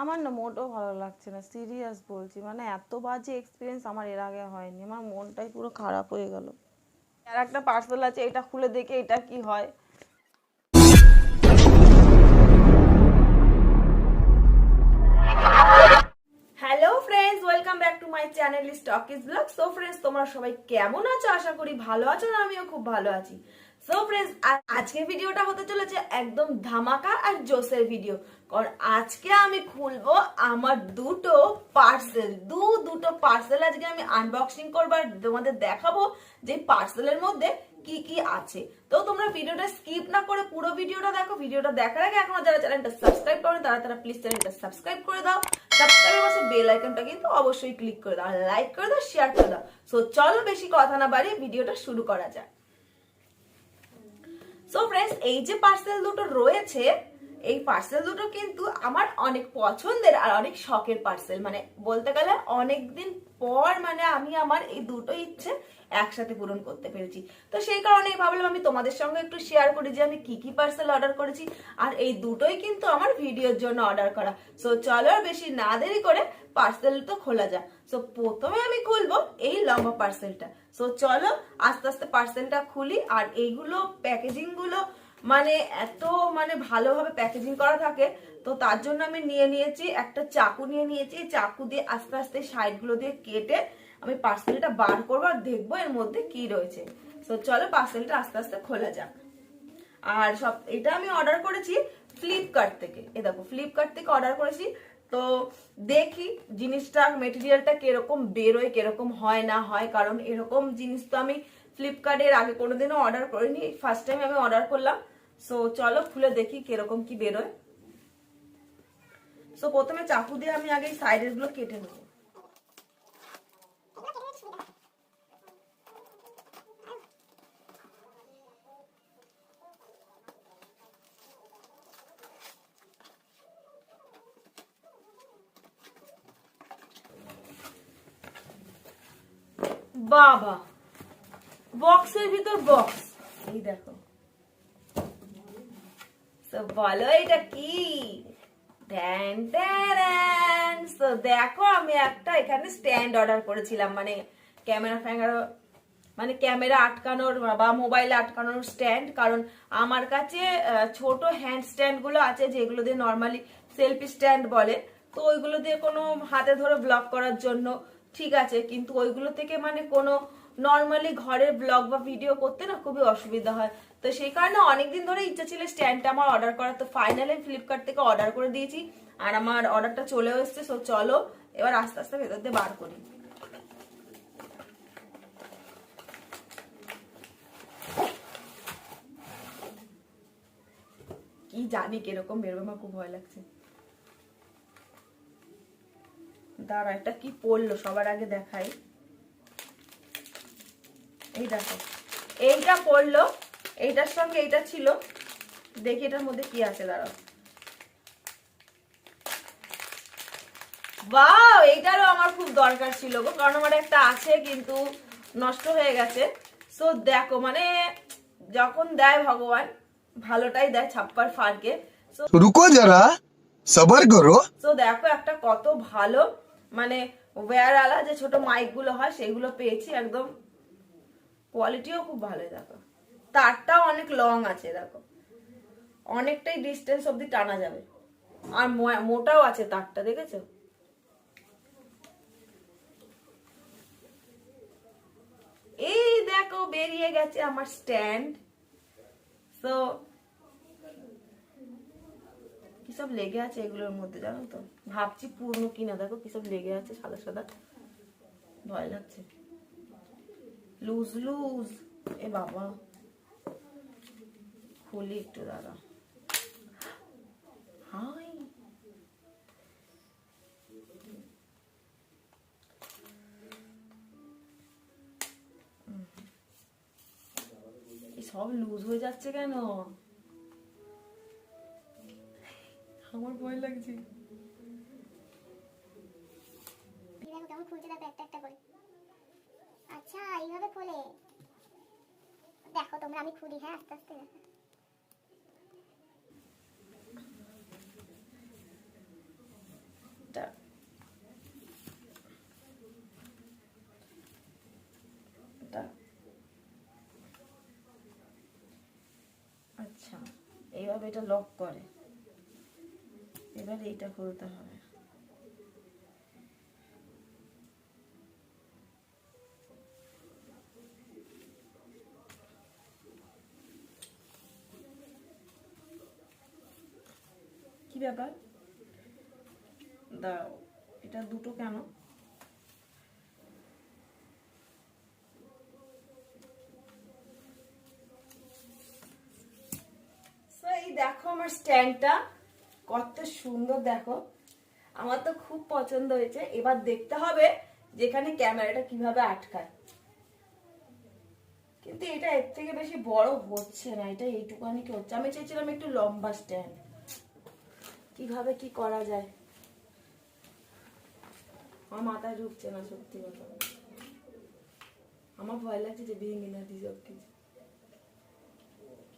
আমার না মোটেও ভালো লাগছে না সিরিয়াস বলছি। মানে এত বাজে এক্সপিরিয়েন্স আমার এর আগে হয়নি। আমার মনটাই পুরো খারাপ হয়ে গেল। আর একটা পার্সেল আছে, এটা খুলে দেখে এটা কি হয়। Hello friends welcome back to my channel stock is blog so friends তোমরা সবাই কেমন আছো? আশা করি ভালো আছো আর আমিও খুব ভালো আছি। সো ফ্রেন্ডস আজকের ভিডিওটা হতে চলেছে একদম ধামাকা আর জোসের ভিডিও কারণ আজকে আমি খুলবো আমার দুটো পার্সেল দু দুটো পার্সেল আজকে আমি আনবক্সিং করব আর তোমাদের দেখাবো যে পার্সেলের মধ্যে কি কি আছে। তো তোমরা ভিডিওটা স্কিপ না করে পুরো ভিডিওটা দেখো। ভিডিওটা দেখার আগে এখনও যারা চ্যানেলটা সাবস্ক্রাইব করে তারা তারা প্লিজ চ্যানেলটা সাবস্ক্রাইব করে দাও। সাবস্ক্রাইবের পাশে বেল আইকনটা কিন্তু অবশ্যই ক্লিক করে দাও। লাইক করে দাও শেয়ার করে দাও। সো চলো বেশি কথা না বাড়িয়ে ভিডিওটা শুরু করা যাক। সো ফ্রেন্ডস এই যে পার্সেল দুটো রয়েছে এই পার্সেল দুটো কিন্তু আমার অনেক পছন্দের আর অনেক শখের পার্সেল মানে বলতে গেলে অনেকদিন পর মানে আমি আমার এই দুটো ইচ্ছে একসাথে পূরণ করতে পেরেছি। তো সেই কারণেই ভাবলাম আমি তোমাদের সঙ্গে একটু শেয়ার করি যে আমি কি কি পার্সেল অর্ডার করেছি আর এই দুটোই কিন্তু আমার ভিডিওর জন্য অর্ডার করা। সো চলো আর বেশি না দেরি করে পার্সেল তো খোলা যাক। সো প্রথমে আমি খুলবো এই লম্বা পার্সেলটা সো চলো আস্তে আস্তে পার্সেলটা খুলি আর এইগুলো প্যাকেজিংগুলো মানে এত মানে ভালোভাবে প্যাকেজিং করা থাকে, তো তার জন্য আমি নিয়ে নিয়েছি, একটা চাকু নিয়ে নিয়েছি চাকু দিয়ে আস্তে আস্তে সাইডগুলো দিয়ে কেটে আমি পার্সেলটা বার করব আর দেখব এর মধ্যে কি রয়েছে। তো চলো পার্সেলটা আস্তে আস্তে খোলা যাক। আর সব, এটা আমি অর্ডার করেছি ফ্লিপকার্ট থেকে। এ দেখো ফ্লিপকার্ট থেকে অর্ডার করেছি। তো দেখি জিনিসটা মেটেরিয়ালটা কীরকম বেরোয়, কীরকম হয়, না হয়। কারণ এরকম জিনিস তো আমি ফ্লিপকার্টের আগে কোনোদিনও অর্ডার করিনি। ফার্স্ট টাইম আমি অর্ডার করলাম। সো চলো খুলে দেখি কীরকম কি বেরোয়। সো প্রথমে চাকু দিয়ে আমি আগে সাইডেরগুলো কেটে নেব। বাবা বক্সের ভিতর বক্স এই দেখো। তো বলো এটা কি? তো দেখো, আমি একটা এখানে স্ট্যান্ড অর্ডার করেছিলাম মানে ক্যামেরা ফ্যামেরা মানে ক্যামেরা আটকানোর বা মোবাইল আটকানোর স্ট্যান্ড কারণ আমার কাছে ছোট হ্যান্ড স্ট্যান্ডগুলো আছে যেগুলো দিয়ে নর্মালি সেলফি স্ট্যান্ড বলে। তো ওইগুলো দিয়ে কোনো হাতে ধরে ব্লগ করার জন্য ঠিক আছে, কিন্তু ওইগুলো থেকে মানে কোনো নর্মালি ঘরের ব্লগ বা ভিডিও করতে না খুবই অসুবিধা হয়। তো সেই কারণে অনেকদিন ধরে ইচ্ছা ছিল স্ট্যান্ডটা আমার অর্ডার করার। তো ফাইনালি ফ্লিপকার্ট থেকে অর্ডার করে দিয়েছি। আর আমার অর্ডারটা চলেও এসছে সো চলো, এবার আস্তে আস্তে ভেতর দিয়ে বার করি। কি জানি কীরকম বেরোবে, আমার খুব ভয় লাগছে। দাঁড়া এটা কি পড়ল, সবার আগে দেখাই। এই দেখো, এইটা পড়ল এইটার সঙ্গে এইটা ছিল। দেখি এটার মধ্যে কি আছে দাঁড়াও। বাও এইটারও আমার খুব দরকার ছিল গো কারণ আমার একটা আছে কিন্তু নষ্ট হয়ে গেছে। সো দেখো মানে যখন দেয় ভগবান ভালোটাই দেয় ছাপ্পার ফারকে। রুকো যারা সবার করো। তো দেখো একটা কত ভালো মানে ওয়্যার আলা যে ছোট মাইকগুলো হয় সেগুলো পেয়েছি একদম। কোয়ালিটিও খুব ভালো দেখো। তারটাও অনেক লং আছে, দেখো। অনেকটাই ডিস্টেন্স অব্দি টানা যাবে। আর মোটাও আছে তারটা, দেখেছ? এই দেখো, বেরিয়ে গেছে আমার স্ট্যান্ড তো কিসব লেগে আছে এগুলোর মধ্যে জানো তো? ভাবছি পূর্ণ কিনা, দেখো কিসব লেগে আছে সাদা সাদা। ভয় লাগছে। লুজ লুজ এ বাবা। খুলি একটু দাদা হাই। এই সব লুজ হয়ে যাচ্ছে কেন? আমার ভয় লাগছে। দেখো কেমন একটা একটা করে। আচ্ছা এইভাবে খোলে। দেখো তোমরা আমি খুলি হ্যাঁ আস্তে আস্তে। আচ্ছা এইভাবে এটা লক করে। এবার এইটা খুলতে হবে। দেখো আমার স্ট্যান্ডটা। কত সুন্দর দেখো। আমার তো খুব পছন্দ হয়েছে। এবার দেখতে হবে যেখানে ক্যামেরাটা কীভাবে আটকায়। কিন্তু এটা এর থেকে বেশি বড় হচ্ছে না। এটা এইটুকানি কি হচ্ছে? আমি চেয়েছিলাম একটু লম্বা স্ট্যান্ড। কীভাবে কি করা যায়? আমার মাথায় ঢুকছে না সত্যি কথা। আমার ভয় লাগছে যে ভেঙে না দিই সব কিছু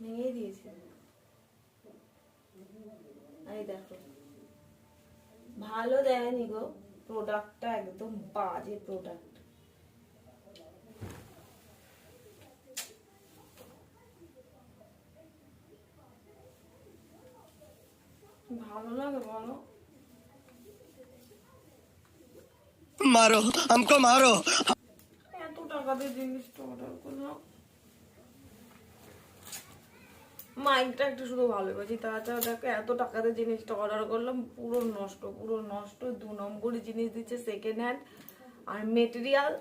ভেঙে দিয়েছে। এই দেখো। ভালো দেয়নি গো। প্রোডাক্টটা একদম বাজে প্রোডাক্ট ভালো লাগে বলো। মারো আমকো মারো। এত টাকা দিয়ে জিনিসটা অর্ডার করলাম। মাইকটা একটু শুধু ভালো পেয়েছি তাছাড়া দেখো এত টাকাতে জিনিসটা অর্ডার করলাম, পুরো নষ্ট পুরো নষ্ট, দু নম্বরই জিনিস দিচ্ছে সেকেন্ড হ্যান্ড আর মেটেরিয়াল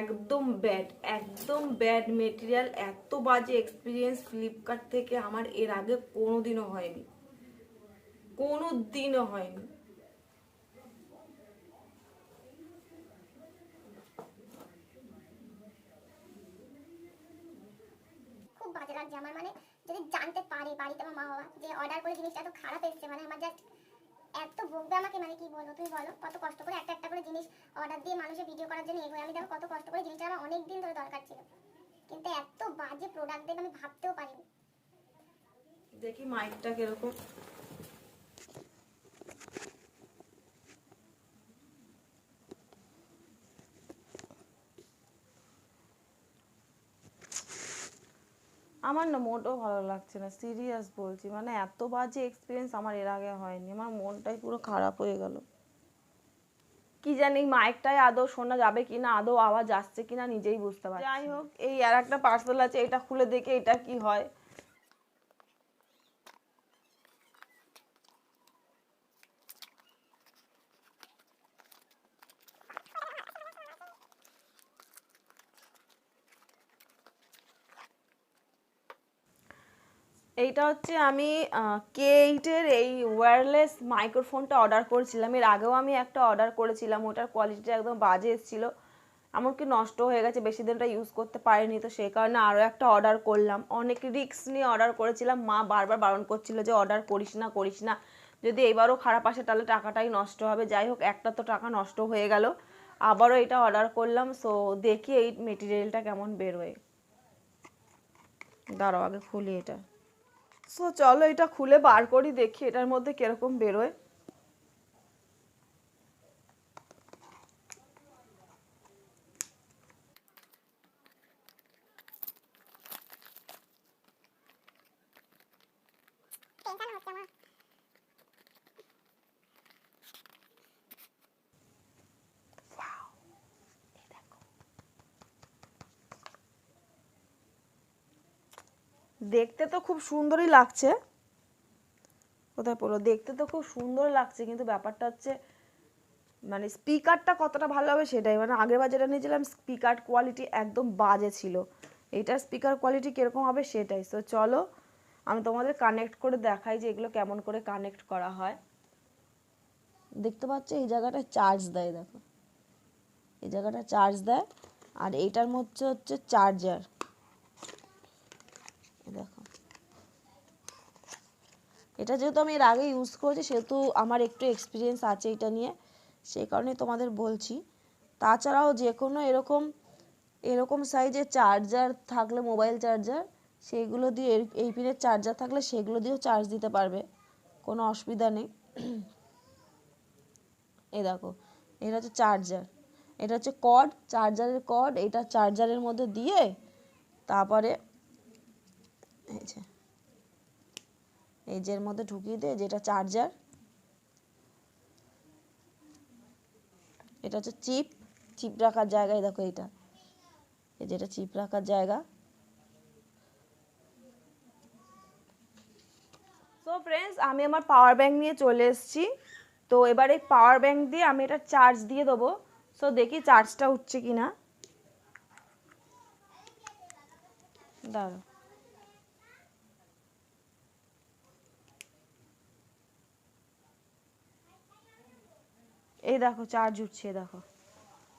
একদম ব্যাড একদম ব্যাড মেটেরিয়াল এত বাজে এক্সপিরিয়েন্স ফ্লিপকার্ট থেকে আমার এর আগে কোনো দিনও হয়নি। কোনো দিনও হয়নি। খুব বাজে লাগছে আমার মানে। যদি জানতে পারে বাড়িতে আমার মা বাবা যে অর্ডার করে জিনিসটা এত খারাপ এসছে মানে আমার জাস্ট এত বকবে আমাকে মানে কি বলব, তুমি বলো, কত কষ্ট করে একটা একটা করে জিনিস অর্ডার দিয়ে মানুষের ভিডিও করার জন্য এগোয়। আমি দেখো কত কষ্ট করে জিনিসটা আমার অনেক দিন ধরে দরকার ছিল। কিন্তু এত বাজে প্রোডাক্ট দেখে আমি ভাবতেও পারিনি। দেখি মাইকটা কীরকম। আমার না মোটেও ভালো লাগছে না সিরিয়াস বলছি। মানে এত বাজে এক্সপিরিয়েন্স আমার এর আগে হয়নি, আমার মনটাই পুরো খারাপ হয়ে গেল। কি জানি মাইকটাই আদৌ শোনা যাবে কি না আদৌ আওয়াজ আসছে কি না নিজেই বুঝতে পারছি যাই হোক, এই আর একটা পার্সেল আছে, এটা খুলে দেখে এটা কি হয়। এইটা হচ্ছে আমি কে এইটের এই ওয়্যারলেস মাইক্রোফোনটা অর্ডার করেছিলাম। এর আগেও আমি একটা অর্ডার করেছিলাম, ওটার কোয়ালিটিটা একদম বাজে এসেছিল। এমনকি নষ্ট হয়ে গেছে, বেশি দিনটা ইউজ করতে পারিনি, তো সেই কারণে আরও একটা অর্ডার করলাম। অনেক রিস্ক নিয়ে অর্ডার করেছিলাম। মা বারবার বারণ করছিল যে অর্ডার করিস না করিস না। যদি এবারও খারাপ আসে, তাহলে টাকাটাই নষ্ট হবে। যাই হোক, একটা তো টাকা নষ্ট হয়ে গেল। আবারও এটা অর্ডার করলাম। সো দেখি এই মেটেরিয়ালটা কেমন বেরোয়। দাঁড়াও, আগে খুলি এটা। সো চলো এটা খুলে বার করি দেখি এটার মধ্যে কীরকম বেরোয়। আমার দেখতে তো খুব সুন্দরই লাগছে। কোথায় পড়ল? দেখতে তো খুব সুন্দর লাগছে, কিন্তু ব্যাপারটা হচ্ছে মানে স্পিকারটা কতটা ভালো হবে সেটাই। মানে আগেরবার যেটা নিয়েছিলাম, স্পিকার কোয়ালিটি একদম বাজে ছিল। এইটার স্পিকার কোয়ালিটি কীরকম হবে সেটাই। তো চলো, আমি তোমাদের কানেক্ট করে দেখাই যে এগুলো কেমন করে কানেক্ট করা হয়। দেখতে পাচ্ছ, এই জায়গাটা চার্জ দেয়, দেখো। এই জায়গাটা চার্জ দেয়, আর এইটার মধ্যে হচ্ছে চার্জার দেখো এটা যেহেতু আমি এর আগে ইউজ করেছি, সেহেতু আমার একটু এক্সপিরিয়েন্স আছে এটা নিয়ে, সেই কারণে তোমাদের বলছি। তাছাড়াও যে কোনো এরকম এরকম সাইজের চার্জার থাকলে মোবাইল চার্জার সেইগুলো দিয়ে এই পিনের চার্জার থাকলে সেগুলো দিয়েও চার্জ দিতে পারবে, কোনো অসুবিধা নেই। এই দেখো, এটা হচ্ছে চার্জার এটা হচ্ছে কর্ড চার্জারের কর্ড এটা চার্জারের মধ্যে দিয়ে, তারপরে, এই যে এই যে এর মধ্যে ঢুকিয়ে দিয়ে যেটা চার্জার এটা হচ্ছে চিপ চিপ রাখার জায়গায় দেখো এটা এই যেটা চিপ রাখার জায়গা। সো ফ্রেন্ডস আমি আমার পাওয়ার ব্যাংক নিয়ে চলে এসেছি। তো এবার এই পাওয়ার ব্যাংক দিয়ে আমি এটা চার্জ দিয়ে দেবো। সো দেখি চার্জটা উঠছে কি না দাঁড়াও। এই দেখো চার্জ উঠছে দেখো।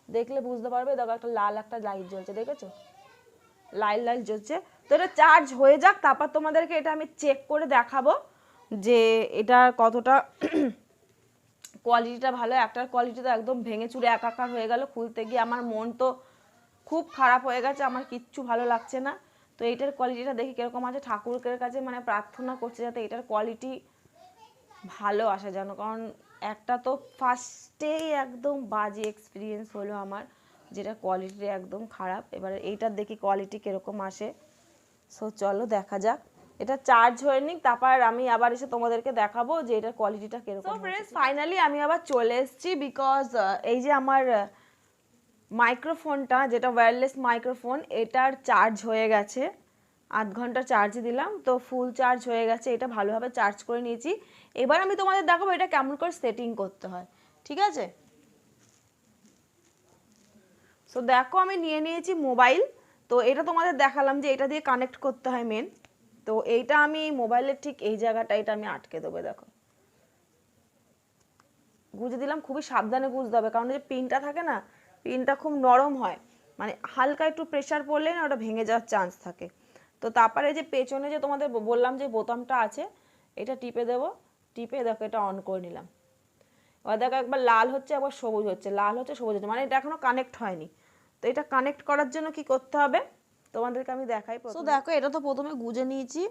দেখলে বুঝতে পারবে, দেখো একটা লাল একটা লাইট জ্বলছে, দেখেছ? লাইট লাইট জ্বলছে। তো এটা চার্জ হয়ে যাক, তারপর তোমাদেরকে এটা আমি চেক করে দেখাবো যে এটা কতটা কোয়ালিটিটা ভালো। একটার কোয়ালিটি তো একদম ভেঙে চুরে একাকার হয়ে গেল, খুলতে গিয়ে আমার মন তো খুব খারাপ হয়ে গেছে, আমার কিচ্ছু ভালো লাগছে না। তো এটার কোয়ালিটিটা দেখি কীরকম আছে। ঠাকুরের কাছে মানে প্রার্থনা করছে যাতে এটার কোয়ালিটি ভালো আসে যেন, কারণ একটা তো ফার্স্টেই একদম বাজে এক্সপিরিয়েন্স হলো আমার যেটা কোয়ালিটি একদম খারাপ। এবার এইটার দেখি কোয়ালিটি কীরকম আসে। সো চলো দেখা যাক। এটা চার্জ হয়ে নিক তারপর আমি আবার এসে তোমাদেরকে দেখাবো যে এটার কোয়ালিটিটা কীরকম ফ্রেন্ডস ফাইনালি আমি আবার চলে এসেছি বিকজ এই যে আমার মাইক্রোফোনটা যেটা ওয়্যারলেস মাইক্রোফোন এটার চার্জ হয়ে গেছে। আধ ঘণ্টা চার্জ দিলাম, তো ফুল চার্জ হয়ে গেছে, এটা ভালোভাবে চার্জ করে নিয়েছি। এবার আমি তোমাদের দেখাবো এটা কেমন করে সেটিং করতে হয়, ঠিক আছে? সো দেখো আমি নিয়ে নিয়েছি মোবাইল তো এটা তোমাদের দেখালাম যে এটা দিয়ে কানেক্ট করতে হয় মেন তো এইটা আমি মোবাইলের ঠিক এই জায়গাটা এটা আমি আটকে দেবো, দেখো। গুঁজে দিলাম, খুবই সাবধানে গুঁজতে হবে, কারণ যে পিনটা থাকে না পিনটা খুব নরম হয়। মানে হালকা একটু প্রেশার পড়লে না ওটা ভেঙে যাওয়ার চান্স থাকে। তো তারপরে যে পেছনে যে তোমাদের বললাম যে বোতামটা আছে এটা টিপে দেবো। টিপে দেখো এটা অন করে নিলাম। এবার দেখো একবার লাল হচ্ছে একবার সবুজ হচ্ছে। লাল হচ্ছে সবুজ হচ্ছে। মানে এটা এখনও কানেক্ট হয়নি। তো এটা কানেক্ট করার জন্য কি করতে হবে? তোমাদেরকে আমি দেখাই তো। দেখো এটা তো প্রথমে গুজে নিয়েছি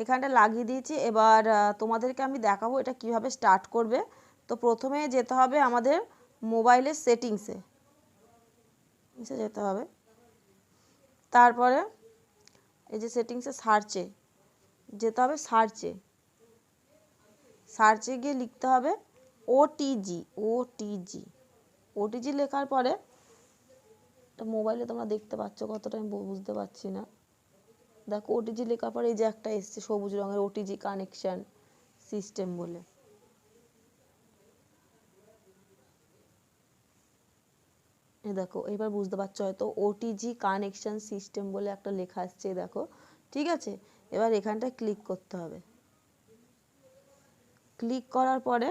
এখানটা লাগিয়ে দিয়েছি। এবার তোমাদেরকে আমি দেখাবো এটা কীভাবে স্টার্ট করবে। তো প্রথমে যেতে হবে আমাদের মোবাইলের সেটিংসে যেতে হবে। তারপরে এই যে সেটিংসে সার্চে, যেতে হবে সার্চে। সার্চে গিয়ে লিখতে হবে ওটিজি ওটিজি ওটিজি লেখার পরে মোবাইলে তোমরা দেখতে পাচ্ছ, কতটা আমি বুঝতে পারছি না। দেখো ওটিজি লেখার পরে এই যে একটা এসছে, সবুজ রঙের ওটিজি কানেকশন সিস্টেম বলে। এ দেখো, এবার বুঝতে পারছ হয়তো ওটিজি কানেকশন সিস্টেম বলে একটা লেখা আসছে দেখো, ঠিক আছে? এবার এখানটায় ক্লিক করতে হবে। ক্লিক করার পরে,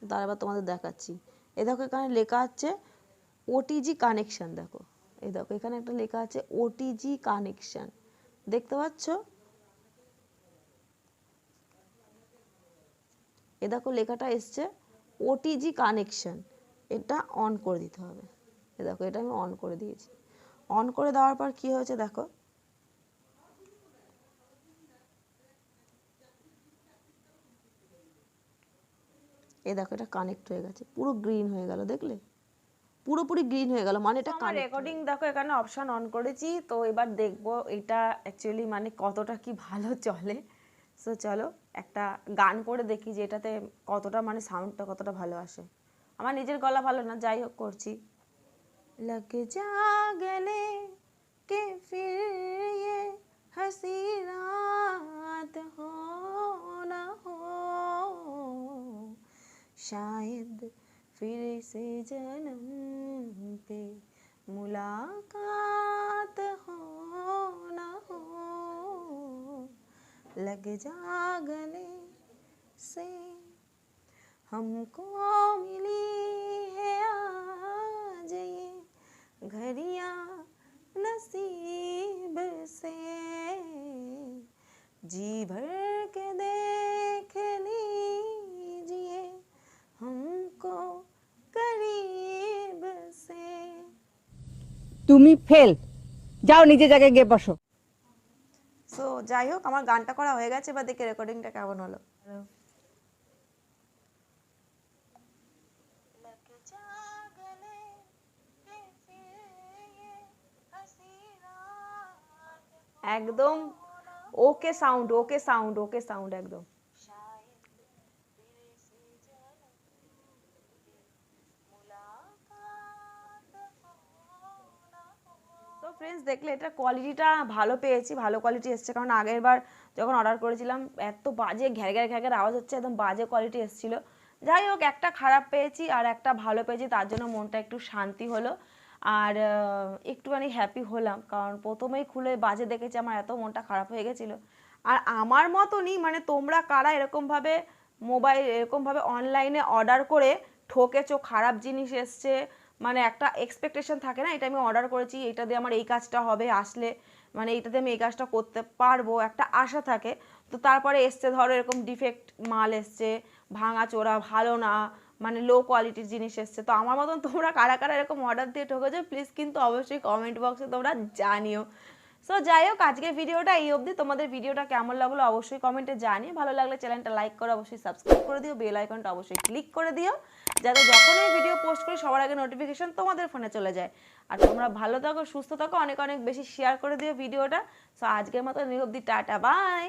তার তারপর তোমাদের দেখাচ্ছি। এ দেখো, এখানে লেখা আছে ওটিজি কানেকশন দেখো। এই দেখো, এখানে একটা লেখা আছে ওটিজি কানেকশন দেখতে পাচ্ছ? এ দেখো, লেখাটা এসছে ওটিজি কানেকশন এটা অন করে দিতে হবে। এ দেখো এটা আমি অন করে দিয়েছি। অন করে দেওয়ার পর কি হয়েছে দেখো? এ দেখো এটা কানেক্ট হয়ে গেছে। পুরো গ্রিন হয়ে গেল দেখলে? পুরোপুরি গ্রিন হয়ে গেল মানে এটা রেকর্ডিং দেখো এখানে অপশন অন করেছি তো এবার দেখব এটা অ্যাকচুয়ালি মানে কতটা কি ভালো চলে। সো চলো একটা গান করে দেখি যে এটাতে কতটা মানে সাউন্ডটা কতটা ভালো আসে। আমার নিজের গলা ভালো না যাই হোক করছি। लग जा गले के फिर ये हँसी रात हो ना हो। शायद फिर से जन्म पे मुलाकात हो ना हो। लग जा गले से हमको घड़ियां नसीब से जी भर के देख लीजिए हमको करीब से তুমি ফেল যাও নিজে জায়গায় গিয়ে বসো সো যাই হোক আমার গানটা করা হয়ে গেছে এবার দেখি রেকর্ডিংটা কেমন হলো একদম okay sound okay sound okay sound একদম। ফ্রেন্ডস দেখলে এটা কোয়ালিটিটা ভালো পেয়েছি, ভালো কোয়ালিটি এসছে। কারণ আগের বার যখন অর্ডার করেছিলাম, এত বাজে ঘ্যার ঘ্যার ঘ্যার আওয়াজ হচ্ছে, একদম বাজে কোয়ালিটি এসেছিল। যাই হোক, একটা খারাপ পেয়েছি আর একটা ভালো পেয়েছি, তার জন্য মনটা একটু শান্তি হলো। আর একটুখানি হ্যাপি হলাম। কারণ প্রথমেই খুলে বাজে দেখেছি, আমার এত মনটা খারাপ হয়ে গেছিল। আর আমার মতনই মানে তোমরা কারা এরকমভাবে মোবাইল এরকমভাবে অনলাইনে অর্ডার করে ঠকেছো, খারাপ জিনিস এসছে মানে একটা এক্সপেকটেশন থাকে না, এটা আমি অর্ডার করেছি, এটা দিয়ে আমার এই কাজটা হবে, আসলে মানে এটাতে আমি এই কাজটা করতে পারব। একটা আশা থাকে। তো তারপরে এসছে, ধরো এরকম ডিফেক্ট মাল এসছে ভাঙা চোরা ভালো না মানে লো কোয়ালিটির জিনিস এসছে। তো আমার মতন তোমরা কারা কারা এরকম অর্ডার দিয়ে ঠকেছো প্লিজ কিন্তু অবশ্যই কমেন্ট বক্সে তোমরা জানিও। সো যাই হোক আজকের ভিডিওটা এই অবধি। তোমাদের ভিডিওটা কেমন লাগল অবশ্যই কমেন্টে জানিয়ে ভালো লাগলে চ্যানেলটা লাইক করে অবশ্যই সাবস্ক্রাইব করে দিও। বেল আইকনটা অবশ্যই ক্লিক করে দিও। যাতে যখন এই ভিডিও পোস্ট করি, সবার আগে নোটিফিকেশন তোমাদের ফোনে চলে যায়। আর তোমরা ভালো থাকো, সুস্থ থাকো, অনেক অনেক বেশি শেয়ার করে দিও ভিডিওটা সো আজকের মতো এই অবধি। Tata bye